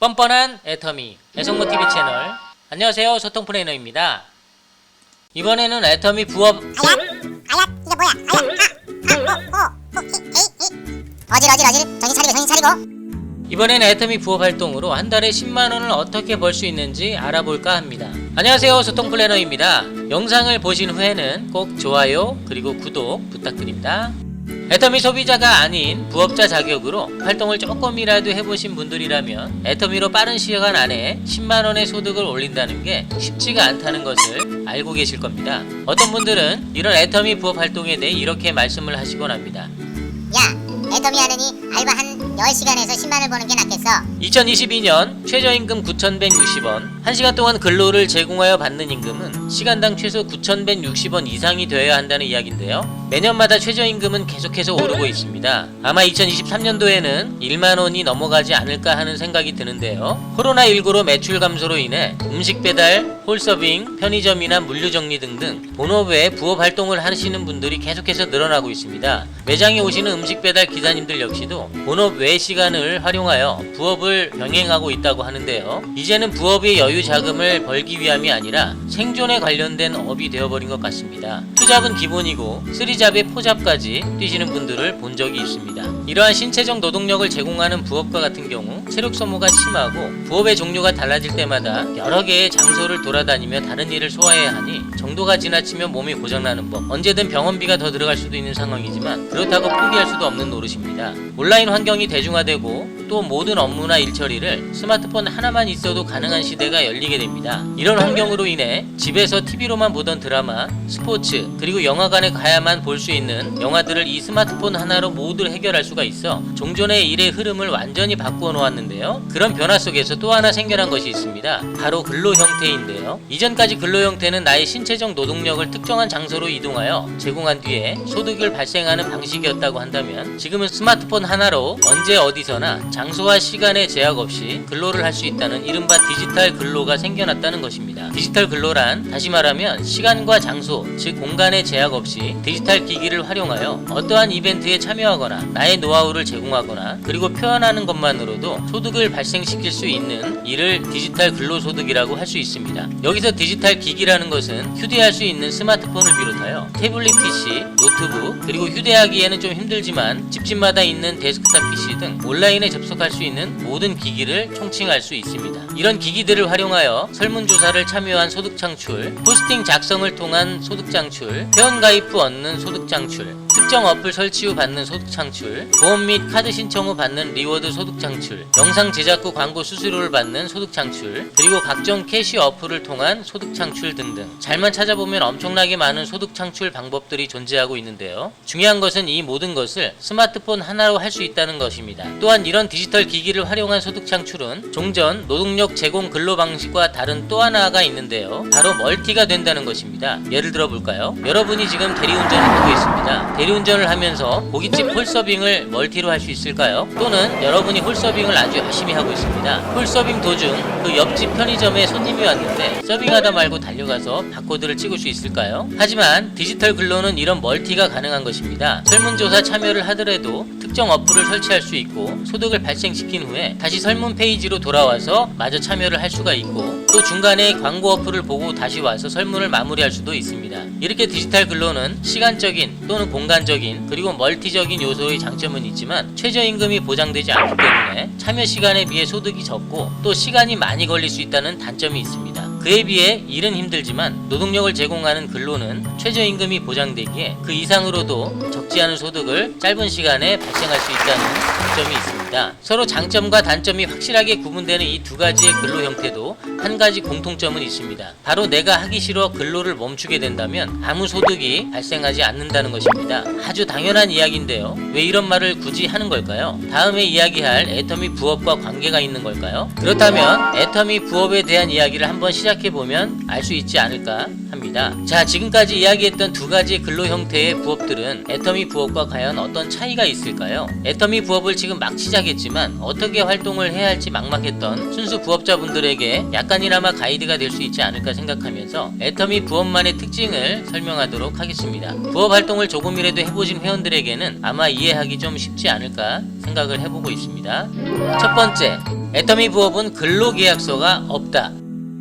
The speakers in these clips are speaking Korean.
뻔뻔한 애터미 애성모 TV 채널 안녕하세요 소통 플래너입니다. 이번에는 애터미 부업 아야? 아야? 이게 뭐야? 아야? 아, 아, 오, 오, 호, 히, 에이, 히. 어질, 어질, 어질. 정신 차리고, 정신 차리고. 이번엔 애터미 부업 활동으로 한 달에 10만 원을 어떻게 벌 수 있는지 알아볼까 합니다. 안녕하세요 소통 플래너입니다. 영상을 보신 후에는 꼭 좋아요 그리고 구독 부탁드립니다. 애터미 소비자가 아닌 부업자 자격으로 활동을 조금이라도 해보신 분들이라면 애터미로 빠른 시간 안에 10만 원의 소득을 올린다는 게 쉽지가 않다는 것을 알고 계실 겁니다. 어떤 분들은 이런 애터미 부업 활동에 대해 이렇게 말씀을 하시곤 합니다. 야, 애터미 하느니 알바 한 10시간에서 10만을 버는 게 낫겠어. 2022년 최저임금 9,160원, 1시간 동안 근로를 제공하여 받는 임금은 시간당 최소 9,160원 이상이 되어야 한다는 이야기인데요. 매년마다 최저임금은 계속해서 오르고 있습니다. 아마 2023년도에는 1만 원이 넘어가지 않을까 하는 생각이 드는데요. 코로나19로 매출 감소로 인해 음식 배달, 홀서빙, 편의점이나 물류 정리 등등 본업 외에 부업 활동을 하시는 분들이 계속해서 늘어나고 있습니다. 매장에 오시는 음식 배달 기사님들 역시도 본업 외 시간을 활용하여 부업을 병행하고 있다고 하는데요. 이제는 부업의 여유 자금을 벌기 위함이 아니라 생존에 관련된 업이 되어버린 것 같습니다. 투잡은 기본이고 쓰리 잡의 포잡까지 뛰시는 분들을 본 적이 있습니다. 이러한 신체적 노동력을 제공하는 부업과 같은 경우 체력 소모가 심하고 부업의 종류가 달라질 때마다 여러 개의 장소를 돌아다니며 다른 일을 소화해야 하니 정도가 지나치면 몸이 고장나는 법 언제든 병원비가 더 들어갈 수도 있는 상황이지만 그렇다고 포기할 수도 없는 노릇입니다. 온라인 환경이 대중화되고 또 모든 업무나 일 처리를 스마트폰 하나만 있어도 가능한 시대가 열리게 됩니다. 이런 환경으로 인해 집에서 TV로만 보던 드라마, 스포츠, 그리고 영화관에 가야만 볼 수 있는 영화들을 이 스마트폰 하나로 모두 해결할 수가 있어 종전의 일의 흐름을 완전히 바꾸어 놓았는데요. 그런 변화 속에서 또 하나 생겨난 것이 있습니다. 바로 근로 형태인데요. 이전까지 근로 형태는 나의 신체적 노동력을 특정한 장소로 이동하여 제공한 뒤에 소득을 발생하는 방식이었다고 한다면 지금은 스마트폰 하나로 언제 어디서나 장소와 시간의 제약 없이 근로를 할 수 있다는 이른바 디지털 근로가 생겨났다는 것입니다. 디지털 근로란 다시 말하면 시간과 장소, 즉 공간의 제약 없이 디지털 기기를 활용하여 어떠한 이벤트에 참여하거나 나의 노하우를 제공하거나 그리고 표현하는 것만으로도 소득을 발생시킬 수 있는 이를 디지털 근로소득이라고 할 수 있습니다. 여기서 디지털 기기라는 것은 휴대할 수 있는 스마트폰을 비롯하여 태블릿 PC, 노트북, 그리고 휴대하기에는 좀 힘들지만 집집마다 있는 데스크탑 PC 등 온라인에 접속 할 수 있는 모든 기기를 총칭할 수 있습니다. 이런 기기들을 활용하여 설문조사를 참여한 소득 창출, 포스팅 작성을 통한 소득 창출, 회원가입 후 얻는 소득 창출, 특정 어플 설치 후 받는 소득 창출, 보험 및 카드 신청 후 받는 리워드 소득 창출, 영상 제작 후 광고 수수료를 받는 소득 창출, 그리고 각종 캐시 어플을 통한 소득 창출 등등. 잘만 찾아보면 엄청나게 많은 소득 창출 방법들이 존재하고 있는데요. 중요한 것은 이 모든 것을 스마트폰 하나로 할 수 있다는 것입니다. 또한 이런 디지털 기기를 활용한 소득 창출은 종전 노동력 제공 근로 방식과 다른 또 하나가 있는데요. 바로 멀티가 된다는 것입니다. 예를 들어 볼까요? 여러분이 지금 대리운전을 하고 있습니다. 대리운 전을 하면서 고깃집 홀서빙을 멀티로 할 수 있을까요? 또는 여러분이 홀서빙을 아주 열심히 하고 있습니다. 홀서빙 도중 그 옆집 편의점에 손님이 왔는데 서빙하다 말고 달려가서 바코드를 찍을 수 있을까요? 하지만 디지털 근로는 이런 멀티가 가능한 것입니다. 설문조사 참여를 하더라도 특정 어플을 설치할 수 있고 소득을 발생시킨 후에 다시 설문 페이지로 돌아와서 마저 참여를 할 수가 있고 또 중간에 광고 어플을 보고 다시 와서 설문을 마무리할 수도 있습니다. 이렇게 디지털 근로는 시간적인 또는 공간 적인 그리고 멀티적인 요소의 장점은 있지만 최저임금이 보장되지 않기 때문에 참여 시간에 비해 소득이 적고 또 시간이 많이 걸릴 수 있다는 단점이 있습니다. 그에 비해 일은 힘들지만 노동력을 제공하는 근로는 최저임금이 보장되기에 그 이상으로도 적지 않은 소득을 짧은 시간에 발생할 수 있다는 장점이 있습니다. 서로 장점과 단점이 확실하게 구분되는 이 두 가지의 근로 형태도 한 가지 공통점은 있습니다. 바로 내가 하기 싫어 근로를 멈추게 된다면 아무 소득이 발생하지 않는다는 것입니다. 아주 당연한 이야기인데요. 왜 이런 말을 굳이 하는 걸까요? 다음에 이야기할 애터미 부업과 관계가 있는 걸까요? 그렇다면 애터미 부업에 대한 이야기를 한번 시작 시작해보면 알 수 있지 않을까 합니다. 자, 지금까지 이야기했던 두 가지 근로 형태의 부업들은 애터미 부업과 과연 어떤 차이가 있을까요? 애터미 부업을 지금 막 시작했지만 어떻게 활동을 해야 할지 막막했던 순수 부업자분들에게 약간이나마 가이드가 될 수 있지 않을까 생각하면서 애터미 부업만의 특징을 설명하도록 하겠습니다. 부업 활동을 조금이라도 해보신 회원들에게는 아마 이해하기 좀 쉽지 않을까 생각을 해보고 있습니다. 첫 번째, 애터미 부업은 근로계약서가 없다.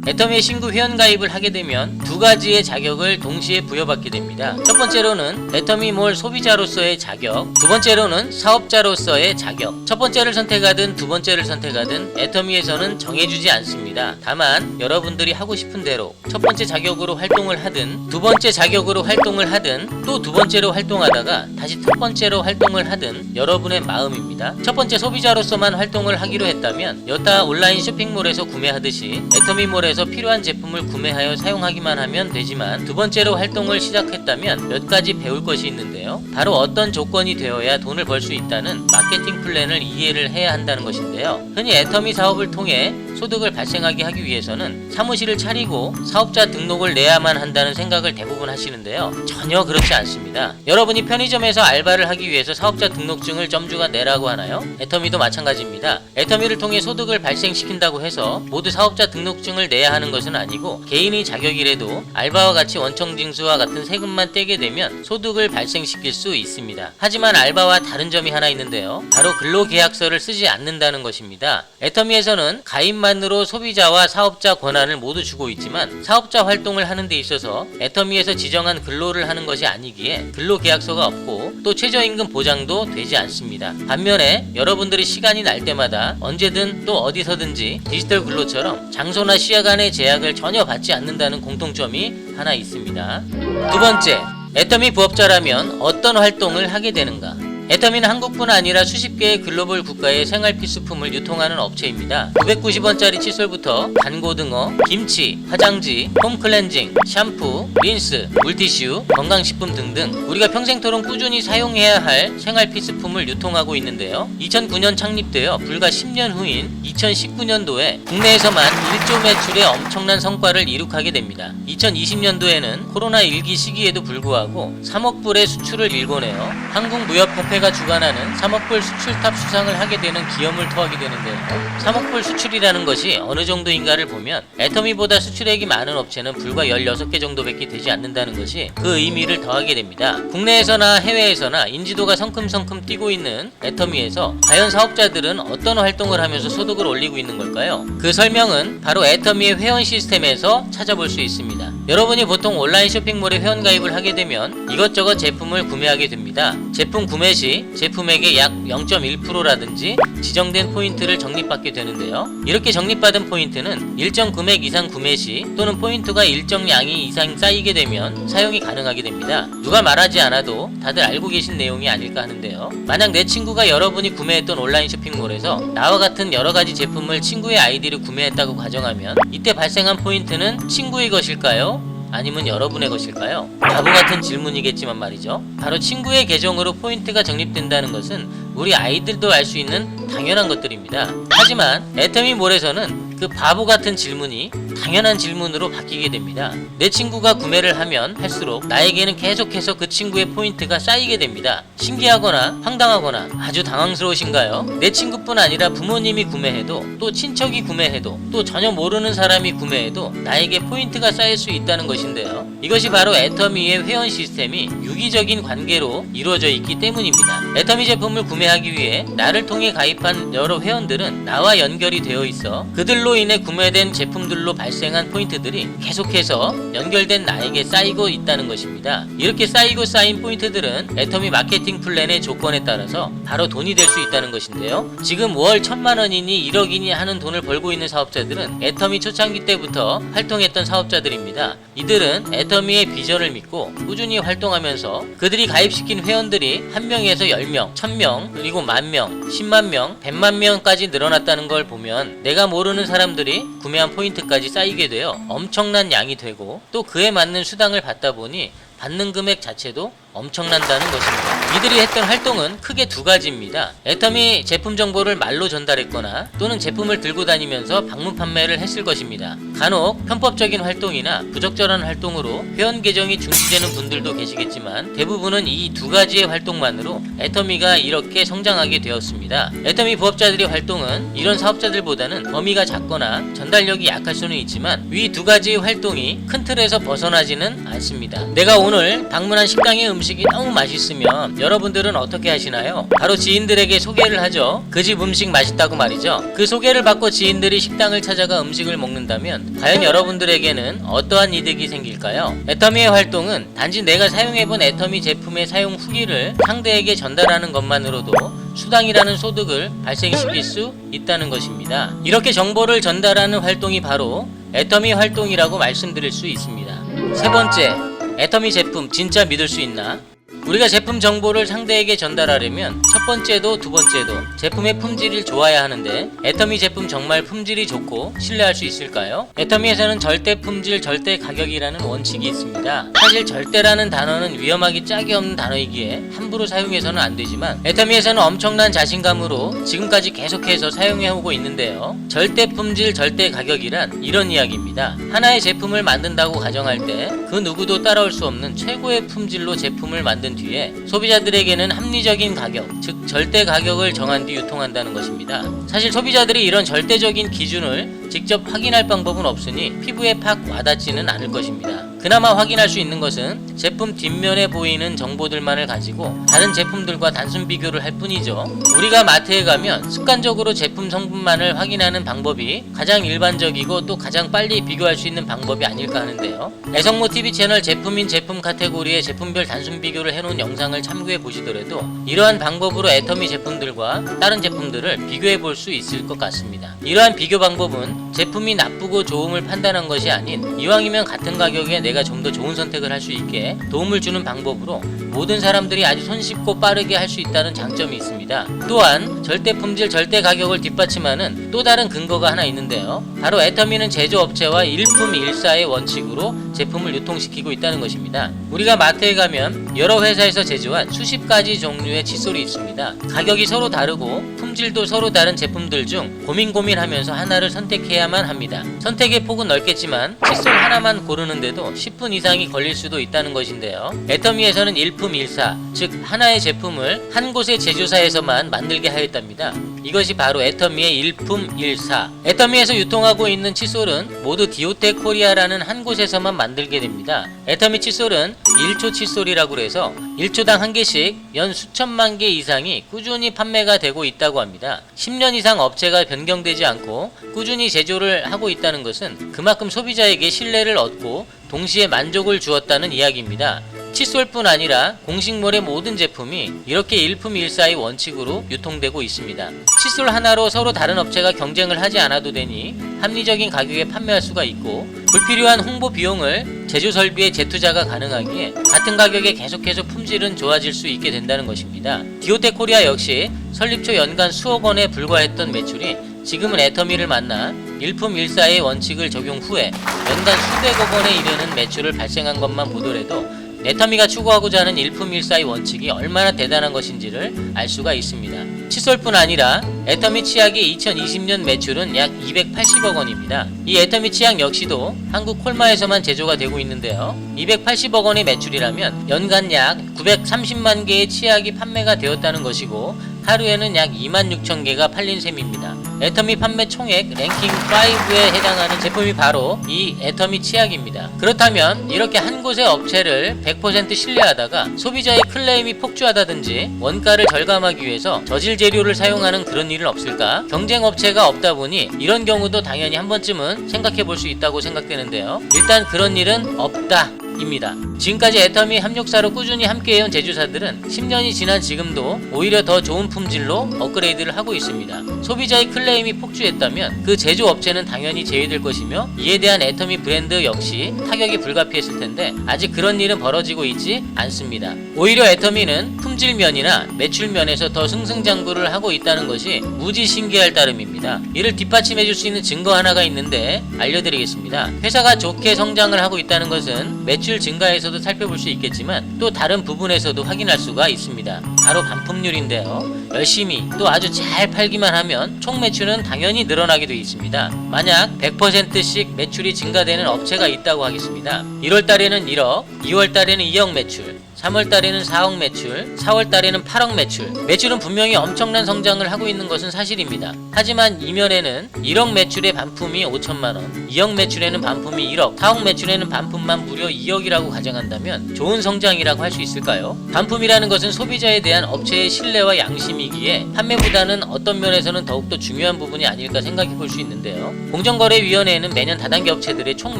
애터미에 신규 회원 가입을 하게 되면 두 가지의 자격을 동시에 부여받게 됩니다. 첫 번째로는 애터미몰 소비자로서의 자격, 두 번째로는 사업자로서의 자격. 첫 번째를 선택하든 두 번째를 선택하든 애터미에서는 정해주지 않습니다. 다만 여러분들이 하고 싶은 대로 첫 번째 자격으로 활동을 하든 두 번째 자격으로 활동을 하든 또 두 번째로 활동하다가 다시 첫 번째로 활동을 하든 여러분의 마음입니다. 첫 번째 소비자로서만 활동을 하기로 했다면 여타 온라인 쇼핑몰에서 구매하듯이 애터미몰에 서 필요한 제품을 구매하여 사용하기만 하면 되지만 두 번째로 활동을 시작했다면 몇 가지 배울 것이 있는데요. 바로 어떤 조건이 되어야 돈을 벌 수 있다는 마케팅 플랜을 이해를 해야 한다는 것인데요. 흔히 애터미 사업을 통해 소득을 발생하게 하기 위해서는 사무실을 차리고 사업자 등록을 내야만 한다는 생각을 대부분 하시는데요. 전혀 그렇지 않습니다. 여러분이 편의점에서 알바를 하기 위해서 사업자 등록증을 점주가 내라고 하나요? 애터미도 마찬가지입니다. 애터미를 통해 소득을 발생시킨다고 해서 모두 사업자 등록증을 내야 하는 것은 아니고 개인의 자격이라도 알바와 같이 원청징수와 같은 세금만 떼게 되면 소득을 발생시킬 수 있습니다. 하지만 알바와 다른 점이 하나 있는데요. 바로 근로계약서를 쓰지 않는다는 것입니다. 애터미에서는 가입 만으로 소비자와 사업자 권한을 모두 주고 있지만 사업자 활동을 하는 데 있어서 애터미에서 지정한 근로를 하는 것이 아니기에 근로계약서가 없고 또 최저임금 보장도 되지 않습니다. 반면에 여러분들이 시간이 날 때마다 언제든 또 어디서든지 디지털 근로처럼 장소나 시야 간의 제약을 전혀 받지 않는다는 공통점이 하나 있습니다. 두 번째, 애터미 부업자라면 어떤 활동을 하게 되는가? 애터미는 한국뿐 아니라 수십 개의 글로벌 국가의 생활 필수품을 유통하는 업체입니다. 990원짜리 칫솔부터 단고등어, 김치, 화장지, 홈 클렌징, 샴푸, 린스, 물티슈, 건강식품 등등 우리가 평생토록 꾸준히 사용해야 할 생활 필수품을 유통하고 있는데요. 2009년 창립되어 불과 10년 후인 2019년도에 국내에서만 1조 매출의 엄청난 성과를 이룩하게 됩니다. 2020년도에는 코로나 일기 시기에도 불구하고 3억 불의 수출을 일궈내어 한국무역협회 가 주관하는 3억 불 수출탑 수상을 하게 되는 기염을 토하게 되는데요. 3억 불 수출이라는 것이 어느 정도인가를 보면 애터미보다 수출액이 많은 업체는 불과 16개 정도밖에 되지 않는다는 것이 그 의미를 더하게 됩니다. 국내에서나 해외에서나 인지도가 성큼성큼 뛰고 있는 애터미에서 과연 사업자들은 어떤 활동을 하면서 소득을 올리고 있는 걸까요? 그 설명은 바로 애터미의 회원 시스템에서 찾아볼 수 있습니다. 여러분이 보통 온라인 쇼핑몰에 회원 가입을 하게 되면 이것저것 제품을 구매하게 됩니다. 제품 구매 시 제품액의 약 0.1%라든지 지정된 포인트를 적립받게 되는데요. 이렇게 적립받은 포인트는 일정 금액 이상 구매 시 또는 포인트가 일정 양이 이상 쌓이게 되면 사용이 가능하게 됩니다. 누가 말하지 않아도 다들 알고 계신 내용이 아닐까 하는데요. 만약 내 친구가 여러분이 구매했던 온라인 쇼핑몰에서 나와 같은 여러 가지 제품을 친구의 아이디를 구매했다고 가정하면 이때 발생한 포인트는 친구의 것일까요? 아니면 여러분의 것일까요? 바보 같은 질문이겠지만 말이죠. 바로 친구의 계정으로 포인트가 적립된다는 것은 우리 아이들도 알 수 있는 당연한 것들입니다. 하지만 애터미 몰에서는 그 바보 같은 질문이 당연한 질문으로 바뀌게 됩니다. 내 친구가 구매를 하면 할수록 나에게는 계속해서 그 친구의 포인트가 쌓이게 됩니다. 신기하거나 황당하거나 아주 당황스러우신가요? 내 친구뿐 아니라 부모님이 구매해도 또 친척이 구매해도 또 전혀 모르는 사람이 구매해도 나에게 포인트가 쌓일 수 있다는 것인데요. 이것이 바로 애터미의 회원 시스템이 유기적인 관계로 이루어져 있기 때문입니다. 애터미 제품을 구매하기 위해 나를 통해 가입한 여러 회원들은 나와 연결이 되어 있어 그들로 인해 구매된 제품들로 발생한 포인트들이 계속해서 연결된 나에게 쌓이고 있다는 것입니다. 이렇게 쌓이고 쌓인 포인트들은 애터미 마케팅 플랜의 조건에 따라서 바로 돈이 될 수 있다는 것인데요. 지금 월 천만 원이니 1억이니 하는 돈을 벌고 있는 사업자들은 애터미 초창기 때부터 활동했던 사업자들입니다. 이들은 애터미의 비전을 믿고 꾸준히 활동하면서 그들이 가입시킨 회원들이 한 명에서 10명, 1000명, 그리고 만 명, 10만 명, 100만 명까지 늘어났다는 걸 보면 내가 모르는 사람 들이 구매한 포인트까지 쌓이게 되어 엄청난 양이 되고 또 그에 맞는 수당을 받다 보니 받는 금액 자체도 엄청난다는 것입니다. 이들이 했던 활동은 크게 두 가지입니다. 애터미 제품 정보를 말로 전달했거나 또는 제품을 들고 다니면서 방문 판매를 했을 것입니다. 간혹 편법적인 활동이나 부적절한 활동으로 회원 계정이 중지되는 분들도 계시겠지만 대부분은 이 두 가지의 활동만으로 애터미가 이렇게 성장하게 되었습니다. 애터미 부업자들의 활동은 이런 사업자들보다는 범위가 작거나 전달력이 약할 수는 있지만 위 두 가지의 활동이 큰 틀에서 벗어나지는 않습니다. 내가 오늘 방문한 식당의 음 식이 너무 맛있으면 여러분들은 어떻게 하시나요? 바로 지인들에게 소개를 하죠. 그 집 음식 맛있다고 말이죠. 그 소개를 받고 지인들이 식당을 찾아가 음식을 먹는다면 과연 여러분들에게는 어떠한 이득이 생길까요? 애터미의 활동은 단지 내가 사용해본 애터미 제품의 사용 후기를 상대에게 전달하는 것만으로도 수당이라는 소득을 발생시킬 수 있다는 것입니다. 이렇게 정보를 전달하는 활동이 바로 애터미 활동이라고 말씀드릴 수 있습니다. 세 번째, 애터미 제품 진짜 믿을 수 있나? 우리가 제품 정보를 상대에게 전달하려면 첫 번째도 두 번째도 제품의 품질을 좋아야 하는데 애터미 제품 정말 품질이 좋고 신뢰할 수 있을까요? 애터미에서는 절대 품질 절대 가격이라는 원칙이 있습니다. 사실 절대라는 단어는 위험하기 짝이 없는 단어이기에 함부로 사용해서는 안 되지만 애터미에서는 엄청난 자신감으로 지금까지 계속해서 사용해오고 있는데요. 절대 품질 절대 가격이란 이런 이야기입니다. 하나의 제품을 만든다고 가정할 때 그 누구도 따라올 수 없는 최고의 품질로 제품을 만든 뒤에 소비자들에게는 합리적인 가격, 즉 절대 가격을 정한 뒤 유통한다는 것입니다. 사실 소비자들이 이런 절대적인 기준을 직접 확인할 방법은 없으니 피부에 팍 와닿지는 않을 것입니다. 그나마 확인할 수 있는 것은 제품 뒷면에 보이는 정보들만을 가지고 다른 제품들과 단순 비교를 할 뿐이죠. 우리가 마트에 가면 습관적으로 제품 성분만을 확인하는 방법이 가장 일반적이고 또 가장 빨리 비교할 수 있는 방법이 아닐까 하는데요. 애성모 TV 채널 제품인 제품 카테고리에 제품별 단순 비교를 해놓은 영상을 참고해 보시더라도 이러한 방법으로 애터미 제품들과 다른 제품들을 비교해 볼 수 있을 것 같습니다. 이러한 비교 방법은 제품이 나쁘고 좋음을 판단한 것이 아닌 이왕이면 같은 가격에 내가 좀 더 좋은 선택을 할 수 있게 도움을 주는 방법으로 모든 사람들이 아주 손쉽고 빠르게 할 수 있다는 장점이 있습니다. 또한 절대 품질 절대 가격을 뒷받침하는 또 다른 근거가 하나 있는데요. 바로 애터미는 제조업체와 일품 일사의 원칙으로 제품을 유통시키고 있다는 것입니다. 우리가 마트에 가면 여러 회사에서 제조한 수십 가지 종류의 칫솔이 있습니다. 가격이 서로 다르고 품질도 서로 다른 제품들 중 고민 고민하면서 하나를 선택해야만 합니다. 선택의 폭은 넓겠지만 칫솔 하나만 고르는데도 10분 이상이 걸릴 수도 있다는 것인데요. 애터미에서는 일품 일사, 즉 하나의 제품을 한 곳의 제조사에서만 만들게 하였답니다. 이것이 바로 애터미의 일품 일사. 애터미에서 유통하고 있는 칫솔은 모두 디오테 코리아라는 한 곳에서만 만들게 됩니다. 애터미 칫솔은 1초 칫솔이라고 해서 1초당 한 개씩 연 수천만 개 이상이 꾸준히 판매가 되고 있다고 합니다. 10년 이상 업체가 변경되지 않고 꾸준히 제조를 하고 있다는 것은 그만큼 소비자에게 신뢰를 얻고 동시에 만족을 주었다는 이야기입니다. 칫솔뿐 아니라 공식몰의 모든 제품이 이렇게 일품일사의 원칙으로 유통되고 있습니다. 칫솔 하나로 서로 다른 업체가 경쟁을 하지 않아도 되니 합리적인 가격에 판매할 수가 있고 불필요한 홍보 비용을 제조 설비에 재투자가 가능하기에 같은 가격에 계속해서 품질은 좋아질 수 있게 된다는 것입니다. 디오테 코리아 역시 설립 초 연간 수억 원에 불과했던 매출이 지금은 애터미를 만나 일품일사의 원칙을 적용 후에 연간 수백억 원에 이르는 매출을 발생한 것만 보더라도 애터미가 추구하고자 하는 일품일사의 원칙이 얼마나 대단한 것인지를 알 수가 있습니다. 칫솔뿐 아니라 애터미 치약의 2020년 매출은 약 280억 원입니다. 이 애터미 치약 역시도 한국 콜마에서만 제조가 되고 있는데요. 280억 원의 매출이라면 연간 약 930만 개의 치약이 판매가 되었다는 것이고 하루에는 약 2만 6천 개가 팔린 셈입니다. 애터미 판매 총액 랭킹 5에 해당하는 제품이 바로 이 애터미 치약입니다. 그렇다면 이렇게 한 곳의 업체를 100% 신뢰하다가 소비자의 클레임이 폭주하다든지 원가를 절감하기 위해서 저질 재료를 사용하는 그런 일은 없을까? 경쟁 업체가 없다 보니 이런 경우도 당연히 한 번쯤은 생각해 볼 수 있다고 생각되는데요. 일단 그런 일은 없다. 입니다. 지금까지 애터미 합력사로 꾸준히 함께해온 제조사들은 10년이 지난 지금도 오히려 더 좋은 품질로 업그레이드를 하고 있습니다. 소비자의 클레임이 폭주했다면 그 제조업체는 당연히 제외될 것이며 이에 대한 애터미 브랜드 역시 타격이 불가피했을 텐데 아직 그런 일은 벌어지고 있지 않습니다. 오히려 애터미는 품질 품질면이나 매출면에서 더 승승장구를 하고 있다는 것이 무지 신기할 따름입니다. 이를 뒷받침해줄 수 있는 증거 하나가 있는데 알려드리겠습니다. 회사가 좋게 성장을 하고 있다는 것은 매출 증가에서도 살펴볼 수 있겠지만 또 다른 부분에서도 확인할 수가 있습니다. 바로 반품률인데요. 열심히 또 아주 잘 팔기만 하면 총 매출은 당연히 늘어나게 되어 있습니다. 만약 100%씩 매출이 증가되는 업체가 있다고 하겠습니다. 1월 달에는 1억, 2월 달에는 2억 매출, 3월 달에는 4억 매출, 4월 달에는 8억 매출. 매출은 분명히 엄청난 성장을 하고 있는 것은 사실입니다. 하지만 이면에는 1억 매출의 반품이 5천만 원, 2억 매출에는 반품이 1억, 4억 매출에는 반품만 무려 2억이라고 가정한다면 좋은 성장이라고 할 수 있을까요? 반품이라는 것은 소비자에 대한 업체의 신뢰와 양심이기에 판매보다는 어떤 면에서는 더욱더 중요한 부분이 아닐까 생각해 볼 수 있는데요. 공정거래위원회에는 매년 다단계 업체들의 총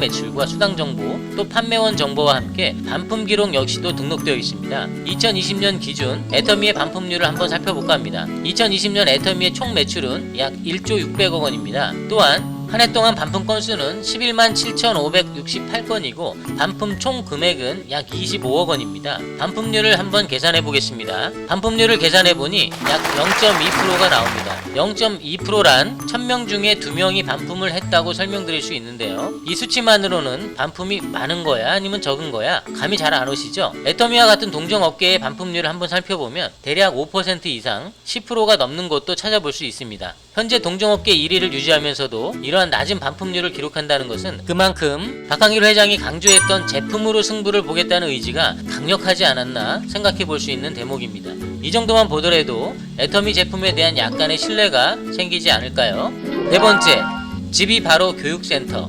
매출과 수당 정보, 또 판매원 정보와 함께 반품 기록 역시도 등록 되어 있습니다. 2020년 기준 애터미의 반품률을 한번 살펴볼까 합니다. 2020년 애터미의 총 매출은 약 1조 600억 원입니다. 또한 한 해 동안 반품 건수는 11만 7,568건이고 반품 총 금액은 약 25억 원입니다. 반품률을 한번 계산해 보겠습니다. 반품률을 계산해 보니 약 0.2%가 나옵니다. 0.2%란 1000명 중에 2명이 반품을 했다고 설명드릴 수 있는데요. 이 수치만으로는 반품이 많은 거야 아니면 적은 거야 감이 잘 안 오시죠? 애터미와 같은 동종 업계의 반품률을 한번 살펴보면 대략 5% 이상 10%가 넘는 곳도 찾아볼 수 있습니다. 현재 동종업계 1위를 유지하면서도 이러한 낮은 반품률을 기록한다는 것은 그만큼 박항일 회장이 강조했던 제품으로 승부를 보겠다는 의지가 강력하지 않았나 생각해 볼 수 있는 대목입니다. 이 정도만 보더라도 애터미 제품에 대한 약간의 신뢰가 생기지 않을까요? 네 번째, 집이 바로 교육센터.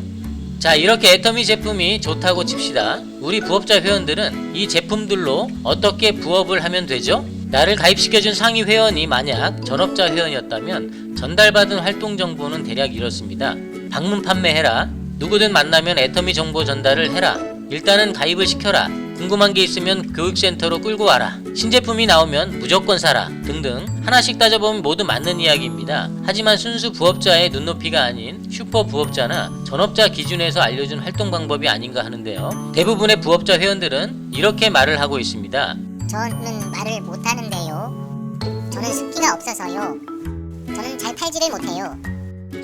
자 이렇게 애터미 제품이 좋다고 칩시다 우리 부업자 회원들은 이 제품들로 어떻게 부업을 하면 되죠? 나를 가입시켜준 상위 회원이 만약 전업자 회원이었다면 전달받은 활동 정보는 대략 이렇습니다. 방문 판매해라. 누구든 만나면 애터미 정보 전달을 해라. 일단은 가입을 시켜라. 궁금한 게 있으면 교육센터로 끌고 와라. 신제품이 나오면 무조건 사라. 등등 하나씩 따져보면 모두 맞는 이야기입니다. 하지만 순수 부업자의 눈높이가 아닌 슈퍼 부업자나 전업자 기준에서 알려준 활동 방법이 아닌가 하는데요. 대부분의 부업자 회원들은 이렇게 말을 하고 있습니다 저는 말을 못하는데요. 저는 습기가 없어서요. 저는 잘 팔지를 못해요.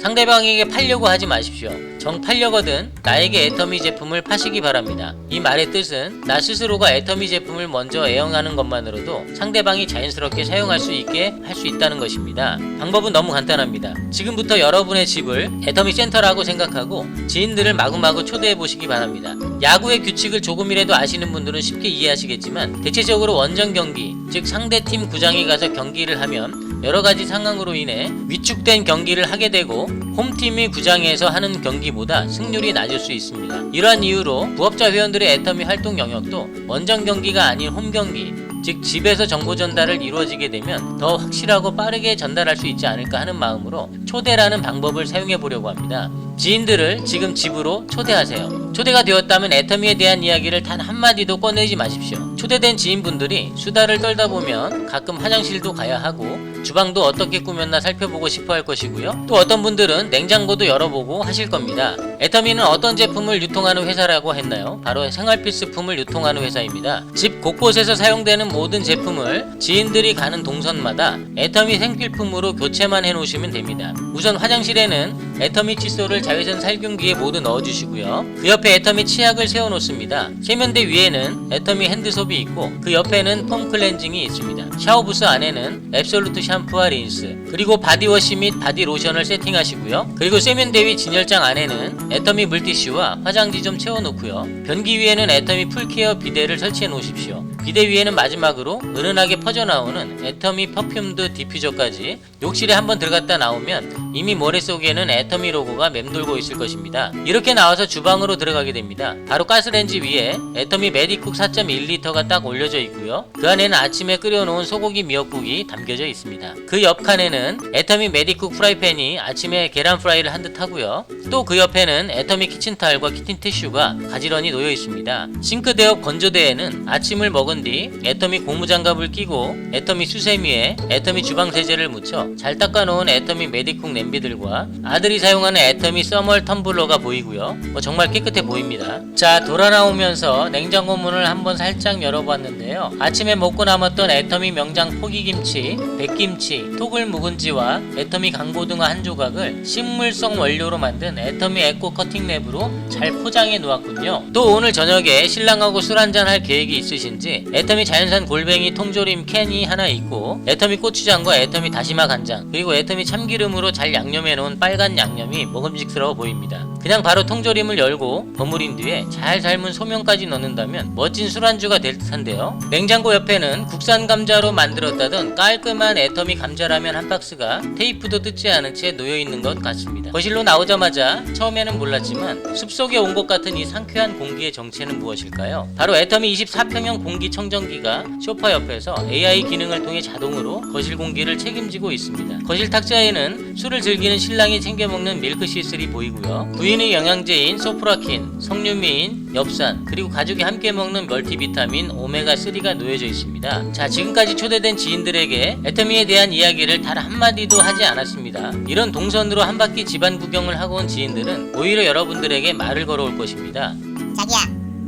상대방에게 팔려고 하지 마십시오. 정 팔려거든 나에게 애터미 제품을 파시기 바랍니다. 이 말의 뜻은 나 스스로가 애터미 제품을 먼저 애용하는 것만으로도 상대방이 자연스럽게 사용할 수 있게 할 수 있다는 것입니다. 방법은 너무 간단합니다. 지금부터 여러분의 집을 애터미 센터라고 생각하고 지인들을 마구마구 초대해 보시기 바랍니다. 야구의 규칙을 조금이라도 아시는 분들은 쉽게 이해하시겠지만 대체적으로 원정 경기, 즉 상대팀 구장에 가서 경기를 하면 여러 가지 상황으로 인해 위축된 경기를 하게 되고 홈팀이 구장에서 하는 경기보다 승률이 낮을 수 있습니다. 이러한 이유로 부업자 회원들의 애터미 활동 영역도 원정 경기가 아닌 홈 경기, 즉 집에서 정보 전달을 이루어지게 되면 더 확실하고 빠르게 전달할 수 있지 않을까 하는 마음으로 초대라는 방법을 사용해 보려고 합니다. 지인들을 지금 집으로 초대하세요. 초대가 되었다면 애터미에 대한 이야기를 단 한마디도 꺼내지 마십시오. 초대된 지인분들이 수다를 떨다 보면 가끔 화장실도 가야 하고 주방도 어떻게 꾸몄나 살펴보고 싶어 할 것이고요. 또 어떤 분들은 냉장고도 열어보고 하실 겁니다. 애터미는 어떤 제품을 유통하는 회사라고 했나요? 바로 생활필수품을 유통하는 회사입니다. 집 곳곳에서 사용되는 모든 제품을 지인들이 가는 동선마다 애터미 생필품으로 교체만 해놓으시면 됩니다. 우선 화장실에는 애터미 칫솔을 자외선 살균기에 모두 넣어주시고요. 그 옆에 애터미 치약을 세워놓습니다. 세면대 위에는 애터미 핸드솝이 있고 그 옆에는 폼 클렌징이 있습니다. 샤워부스 안에는 앱솔루트 샴푸 와 린스 그리고 바디워시 및 바디로션을 세팅하시고요. 그리고 세면대 위 진열장 안에는 애터미 물티슈와 화장지 좀 채워놓고요. 변기 위에는 애터미 풀케어 비데를 설치해 놓으십시오. 비데 위에는 마지막으로 은은하게 퍼져나오는 애터미 퍼퓸드 디퓨저까지 욕실에 한번 들어갔다 나오면 이미 머릿속에는 애터미 로고가 맴돌고 있을 것입니다. 이렇게 나와서 주방으로 들어가게 됩니다. 바로 가스레인지 위에 애터미 메디쿡 4.1리터가 딱 올려져 있고요. 그 안에는 아침에 끓여놓은 소고기 미역국이 담겨져 있습니다. 그 옆 칸에는 애터미 메디쿡 프라이팬이 아침에 계란 프라이를 한 듯 하고요. 또 그 옆에는 애터미 키친타일과 키친 티슈가 가지런히 놓여 있습니다. 싱크대 옆 건조대에는 아침을 먹은 뒤 애터미 고무장갑을 끼고 애터미 수세미에 애터미 주방 세제를 묻혀 잘 닦아놓은 애터미 메디쿡 냄비들과 아들이 사용하는 애터미 서멀 텀블러가 보이고요. 뭐 정말 깨끗해 보입니다. 자 돌아 나오면서 냉장고 문을 한번 살짝 열어봤는데요. 아침에 먹고 남았던 애터미 명장 포기김치, 백김 치, 토글 묵은지와 애터미 강고등어 한 조각을 식물성 원료로 만든 애터미 에코 커팅 랩으로 잘 포장해 놓았군요. 또 오늘 저녁에 신랑하고 술 한잔 할 계획이 있으신지 애터미 자연산 골뱅이 통조림 캔이 하나 있고 애터미 고추장과 애터미 다시마 간장 그리고 애터미 참기름으로 잘 양념해 놓은 빨간 양념이 먹음직스러워 보입니다. 그냥 바로 통조림을 열고 버무린 뒤에 잘 삶은 소면까지 넣는다면 멋진 술안주가 될 듯한데요. 냉장고 옆에는 국산 감자로 만들었다던 깔끔한 애터미 감자라면 한 박스가 테이프도 뜯지 않은 채 놓여 있는 것 같습니다. 거실로 나오자마자 처음에는 몰랐지만 숲속에 온 것 같은 이 상쾌한 공기의 정체는 무엇일까요? 바로 애터미 24평형 공기청정기가 소파 옆에서 AI 기능을 통해 자동으로 거실 공기를 책임지고 있습니다. 거실 탁자에는 술을 즐기는 신랑이 챙겨 먹는 밀크시슬이 보이고요. 부인의 영양제인 소프라킨, 석류미인, 엽산, 그리고 가족이 함께 먹는 멀티비타민 오메가3가 놓여져 있습니다. 자, 지금까지 초대된 지인들에게 애터미에 대한 이야기를 단 한마디도 하지 않았습니다. 이런 동선으로 한 바퀴 집안 구경을 하고 온 지인들은 오히려 여러분들에게 말을 걸어올 것입니다. 자기야,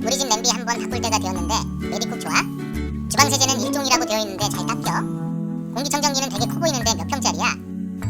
우리 집 냄비 한번 바꿀 때가 되었는데 메디콕 좋아? 주방 세제는 일종이라고 되어 있는데 잘 닦여. 공기청정기는 되게 커 보이는데 몇 평짜리야?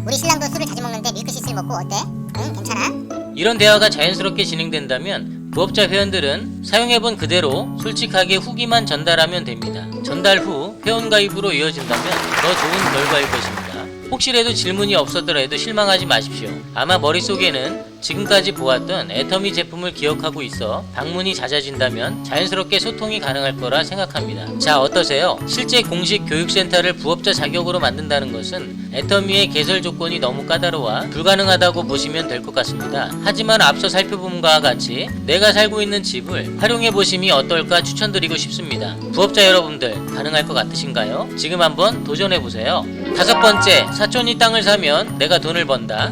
우리 신랑도 술을 자주 먹는데 밀크시슬 먹고 어때? 응, 괜찮아? 이런 대화가 자연스럽게 진행된다면 부업자 회원들은 사용해본 그대로 솔직하게 후기만 전달하면 됩니다. 전달 후 회원 가입으로 이어진다면 더 좋은 결과일 것입니다. 혹시라도 질문이 없었더라도 실망하지 마십시오. 아마 머릿속에는 지금까지 보았던 애터미 제품을 기억하고 있어 방문이 잦아진다면 자연스럽게 소통이 가능할 거라 생각합니다. 자, 어떠세요? 실제 공식 교육센터를 부업자 자격으로 만든다는 것은 애터미의 개설 조건이 너무 까다로워 불가능하다고 보시면 될 것 같습니다. 하지만 앞서 살펴본 것과 같이 내가 살고 있는 집을 활용해 보심이 어떨까 추천드리고 싶습니다. 부업자 여러분들 가능할 것 같으신가요? 지금 한번 도전해 보세요. 다섯 번째, 사촌이 땅을 사면 내가 돈을 번다.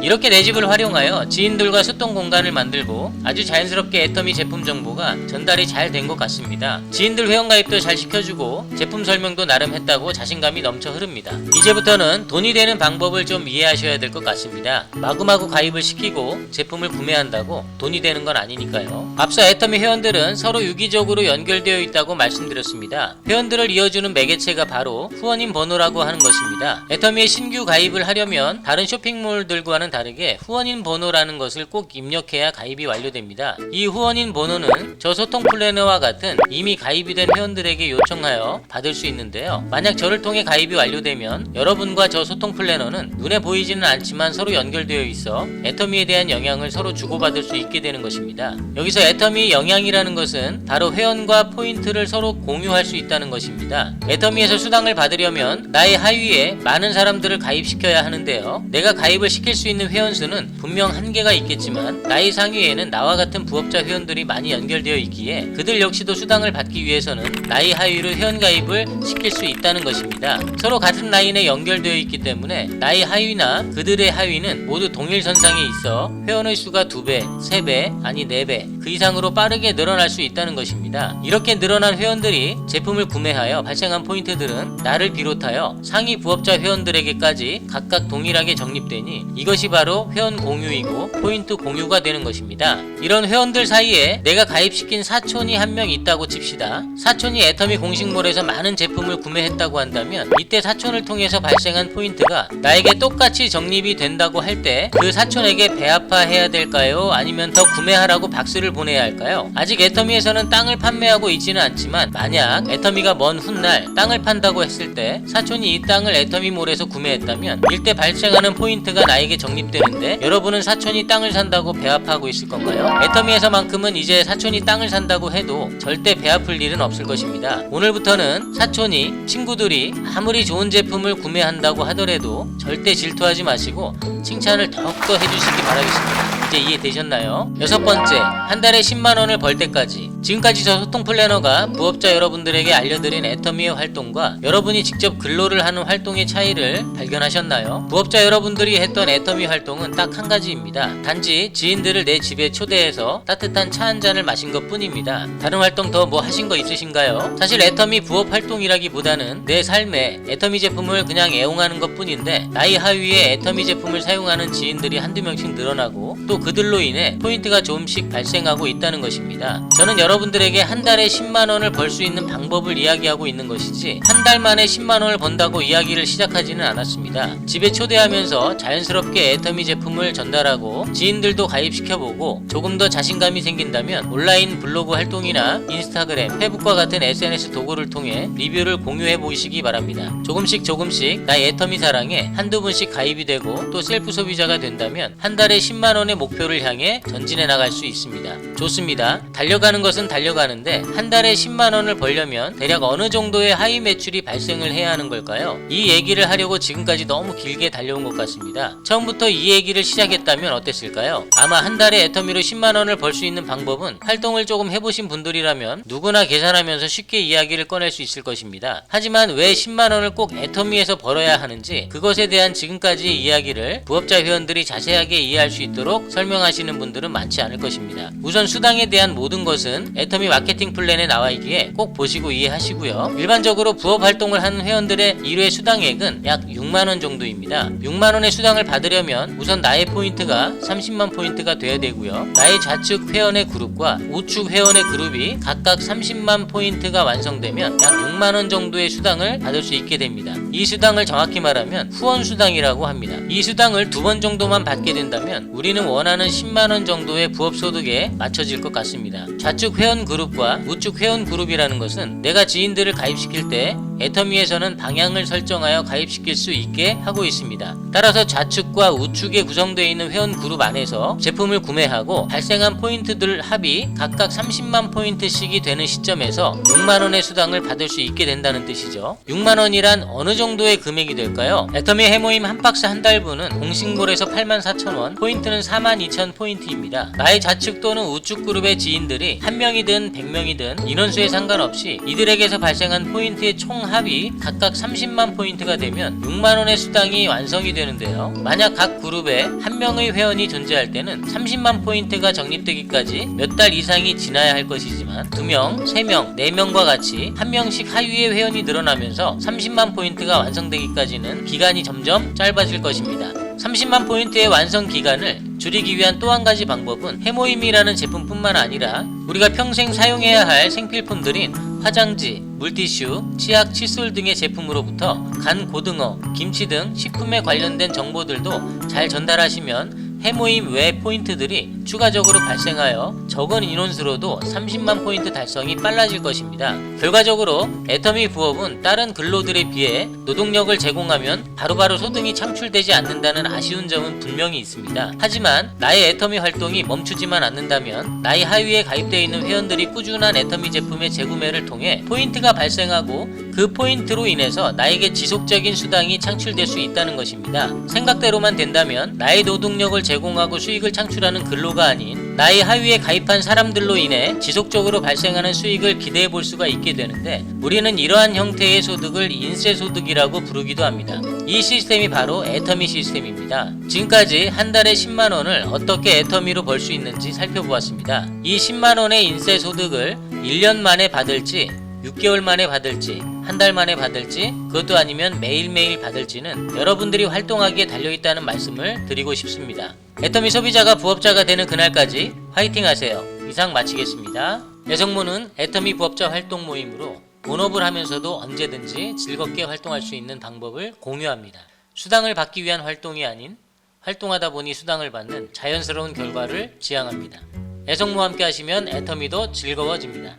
이렇게 내 집을 활용하여 지인들과 소통 공간을 만들고 아주 자연스럽게 애터미 제품 정보가 전달이 잘 된 것 같습니다. 지인들 회원가입도 잘 시켜주고 제품 설명도 나름 했다고 자신감이 넘쳐 흐릅니다. 이제부터는 돈이 되는 방법을 좀 이해하셔야 될 것 같습니다. 마구마구 가입을 시키고 제품을 구매한다고 돈이 되는 건 아니니까요. 앞서 애터미 회원들은 서로 유기적으로 연결되어 있다고 말씀드렸습니다. 회원들을 이어주는 매개체가 바로 후원인 번호라고 하는 것입니다. 애터미에 신규 가입을 하려면 다른 쇼핑몰들과는 다르게 후원인 번호라는 것을 꼭 입력해야 가입이 완료됩니다. 이 후원인 번호는 저 소통 플래너와 같은 이미 가입이 된 회원들에게 요청하여 받을 수 있는데요. 만약 저를 통해 가입이 완료되면 여러분과 저 소통 플래너는 눈에 보이지는 않지만 서로 연결되어 있어 애터미에 대한 영향을 서로 주고받을 수 있게 되는 것입니다. 여기서 애터미 영향이라는 것은 바로 회원과 포인트를 서로 공유할 수 있다는 것입니다. 애터미에서 수당을 받으려면 나의 하위에 많은 사람들을 가입시켜야 하는데요. 내가 가입을 시킬 수 있는 회원 수는 분명 한계가 있겠지만 나의 상위에는 나와 같은 부업자 회원들이 많이 연결되어 있기에 그들 역시도 수당을 받기 위해서는 나의 하위로 회원 가입을 시킬 수 있다는 것입니다. 서로 같은 라인에 연결되어 있기 때문에 나의 하위나 그들의 하위는 모두 동일 선상에 있어 회원의 수가 2배, 3배, 아니 4배 그 이상으로 빠르게 늘어날 수 있다는 것입니다. 이렇게 늘어난 회원들이 제품을 구매하여 발생한 포인트들은 나를 비롯하여 상위 부업자 회원들에게까지 각각 동일하게 적립되니 이것이 바로 회원 공유이고 포인트 공유가 되는 것입니다. 이런 회원들 사이에 내가 가입시킨 사촌이 한 명 있다고 칩시다. 사촌이 애터미 공식몰에서 많은 제품을 구매했다고 한다면 이때 사촌을 통해서 발생한 포인트가 나에게 똑같이 적립이 된다고 할 때 그 사촌에게 배아파해야 될까요? 아니면 더 구매하라고 박수를 보내야 할까요? 아직 애터미에서는 땅을 판매하고 있지는 않지만 만약 애터미가 먼 훗날 땅을 판다고 했을 때 사촌이 이 땅을 애터미몰에서 구매했다면 일때 발생하는 포인트가 나에게 적립 되는데 여러분은 사촌이 땅을 산다고 배아파하고 있을 건가요? 애터미에서만큼은 이제 사촌이 땅을 산다고 해도 절대 배아플 일은 없을 것입니다. 오늘부터는 사촌이 친구들이 아무리 좋은 제품을 구매한다고 하더라도 절대 질투하지 마시고 칭찬을 더욱더 해주시기 바라겠습니다. 이제 이해되셨나요? 여섯 번째, 한 달에 10만 원을 벌 때까지. 지금까지 저 소통 플래너가 부업자 여러분들에게 알려드린 애터미의 활동과 여러분이 직접 근로를 하는 활동의 차이를 발견하셨나요? 부업자 여러분들이 했던 애터미 활동은 딱 한 가지입니다. 단지 지인들을 내 집에 초대해서 따뜻한 차 한 잔을 마신 것 뿐입니다. 다른 활동 더 뭐 하신 거 있으신가요? 사실 애터미 부업 활동이라기보다는 내 삶에 애터미 제품을 그냥 애용하는 것 뿐인데 나이 하위에 애터미 제품을 사용하는 지인들이 한두 명씩 늘어나고 또 그들로 인해 포인트가 조금씩 발생하고 있다는 것입니다. 저는 여러분들에게 한 달에 10만 원을 벌 수 있는 방법을 이야기하고 있는 것이지 한 달 만에 10만 원을 번다고 이야기를 시작하지는 않았습니다. 집에 초대하면서 자연스럽게 애터미 제품을 전달하고 지인들도 가입시켜보고 조금 더 자신감이 생긴다면 온라인 블로그 활동이나 인스타그램, 페북과 같은 SNS 도구를 통해 리뷰를 공유해 보시기 바랍니다. 조금씩 조금씩 나의 애터미 사랑에 한두 분씩 가입이 되고 또 셀프 소비자가 된다면 한 달에 10만 원의 목 표를 향해 전진해 나갈 수 있습니다. 좋습니다. 달려가는 것은 달려가는데 한 달에 10만 원을 벌려면 대략 어느 정도의 하위 매출이 발생을 해야 하는 걸까요? 이 얘기를 하려고 지금까지 너무 길게 달려온 것 같습니다. 처음부터 이 얘기를 시작했다면 어땠을까요? 아마 한 달에 애터미로 10만 원을 벌 수 있는 방법은 활동을 조금 해보신 분들이라면 누구나 계산하면서 쉽게 이야기를 꺼낼 수 있을 것입니다. 하지만 왜 10만 원을 꼭 애터미에서 벌어야 하는지 그것에 대한 지금까지 이야기를 부업자 회원들이 자세하게 이해할 수 있도록 설명하시는 분들은 많지 않을 것입니다. 우선 수당에 대한 모든 것은 애터미 마케팅 플랜에 나와 있기에 꼭 보시고 이해하시고요. 일반적으로 부업 활동을 하는 회원들의 1회 수당액은 약 6만 원 정도입니다. 6만 원의 수당을 받으려면 우선 나의 포인트가 30만 포인트가 돼야 되고요. 나의 좌측 회원의 그룹과 우측 회원의 그룹이 각각 30만 포인트가 완성되면 약 6만 원 정도의 수당을 받을 수 있게 됩니다. 이 수당을 정확히 말하면 후원 수당이라고 합니다. 이 수당을 두 번 정도만 받게 된다면 우리는 원하는 10만 원 정도의 부업 소득에 맞춰질 것 같습니다. 좌측 회원 그룹과 우측 회원 그룹이라는 것은 내가 지인들을 가입시킬 때 애터미에서는 방향을 설정하여 가입시킬 수 있게 하고 있습니다. 따라서 좌측과 우측에 구성되어 있는 회원 그룹 안에서 제품을 구매하고 발생한 포인트들 합이 각각 30만 포인트씩이 되는 시점에서 6만 원의 수당을 받을 수 있게 된다는 뜻이죠. 6만 원이란 어느 정도의 금액이 될까요? 애터미 해모임 한 박스 한 달분은 공식몰에서 8만 4천 원, 포인트는 4만 2천 포인트입니다. 나의 좌측 또는 우측 그룹의 지인들이 한 명이든 100명이든 인원수에 상관없이 이들에게서 발생한 포인트의 총 합이 각각 30만 포인트가 되면 6만 원의 수당이 완성이 되는데요. 만약 각 그룹에 한 명의 회원이 존재할 때는 30만 포인트가 적립되기까지 몇 달 이상이 지나야 할 것이지만 2명, 3명, 4명과 같이 한 명씩 하위의 회원이 늘어나면서 30만 포인트가 완성되기까지는 기간이 점점 짧아질 것입니다. 30만 포인트의 완성 기간을 줄이기 위한 또 한 가지 방법은 해모임이라는 제품뿐만 아니라 우리가 평생 사용해야 할 생필품들인 화장지, 물티슈, 치약, 칫솔 등의 제품으로부터 간 고등어, 김치 등 식품에 관련된 정보들도 잘 전달하시면 해모임 외 포인트들이 추가적으로 발생하여 적은 인원수로도 30만 포인트 달성이 빨라질 것입니다. 결과적으로 애터미 부업은 다른 근로들에 비해 노동력을 제공하면 바로바로 소득이 창출되지 않는다는 아쉬운 점은 분명히 있습니다. 하지만 나의 애터미 활동이 멈추지만 않는다면 나의 하위에 가입되어 있는 회원들이 꾸준한 애터미 제품의 재구매를 통해 포인트가 발생하고 그 포인트로 인해서 나에게 지속적인 수당이 창출될 수 있다는 것입니다. 생각대로만 된다면 나의 노동력을 제공하고 수익을 창출하는 근로가 아닌 나의 하위에 가입한 사람들로 인해 지속적으로 발생하는 수익을 기대해 볼 수가 있게 되는데 우리는 이러한 형태의 소득을 인세 소득이라고 부르기도 합니다. 이 시스템이 바로 애터미 시스템입니다. 지금까지 한 달에 10만 원을 어떻게 애터미로 벌 수 있는지 살펴보았습니다. 이 10만 원의 인세 소득을 1년 만에 받을지 6개월 만에 받을지 한 달 만에 받을지 그것도 아니면 매일매일 받을지는 여러분들이 활동하기에 달려있다는 말씀을 드리고 싶습니다. 애터미 소비자가 부업자가 되는 그날까지 화이팅 하세요. 이상 마치겠습니다. 여성모는 애터미 부업자 활동 모임으로 본업을 하면서도 언제든지 즐겁게 활동할 수 있는 방법을 공유합니다. 수당을 받기 위한 활동이 아닌 활동하다 보니 수당을 받는 자연스러운 결과를 지향합니다. 애성모와 함께 하시면 애터미도 즐거워집니다.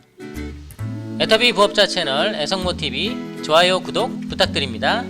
애터비 부업자 채널 애성모TV 좋아요 구독 부탁드립니다.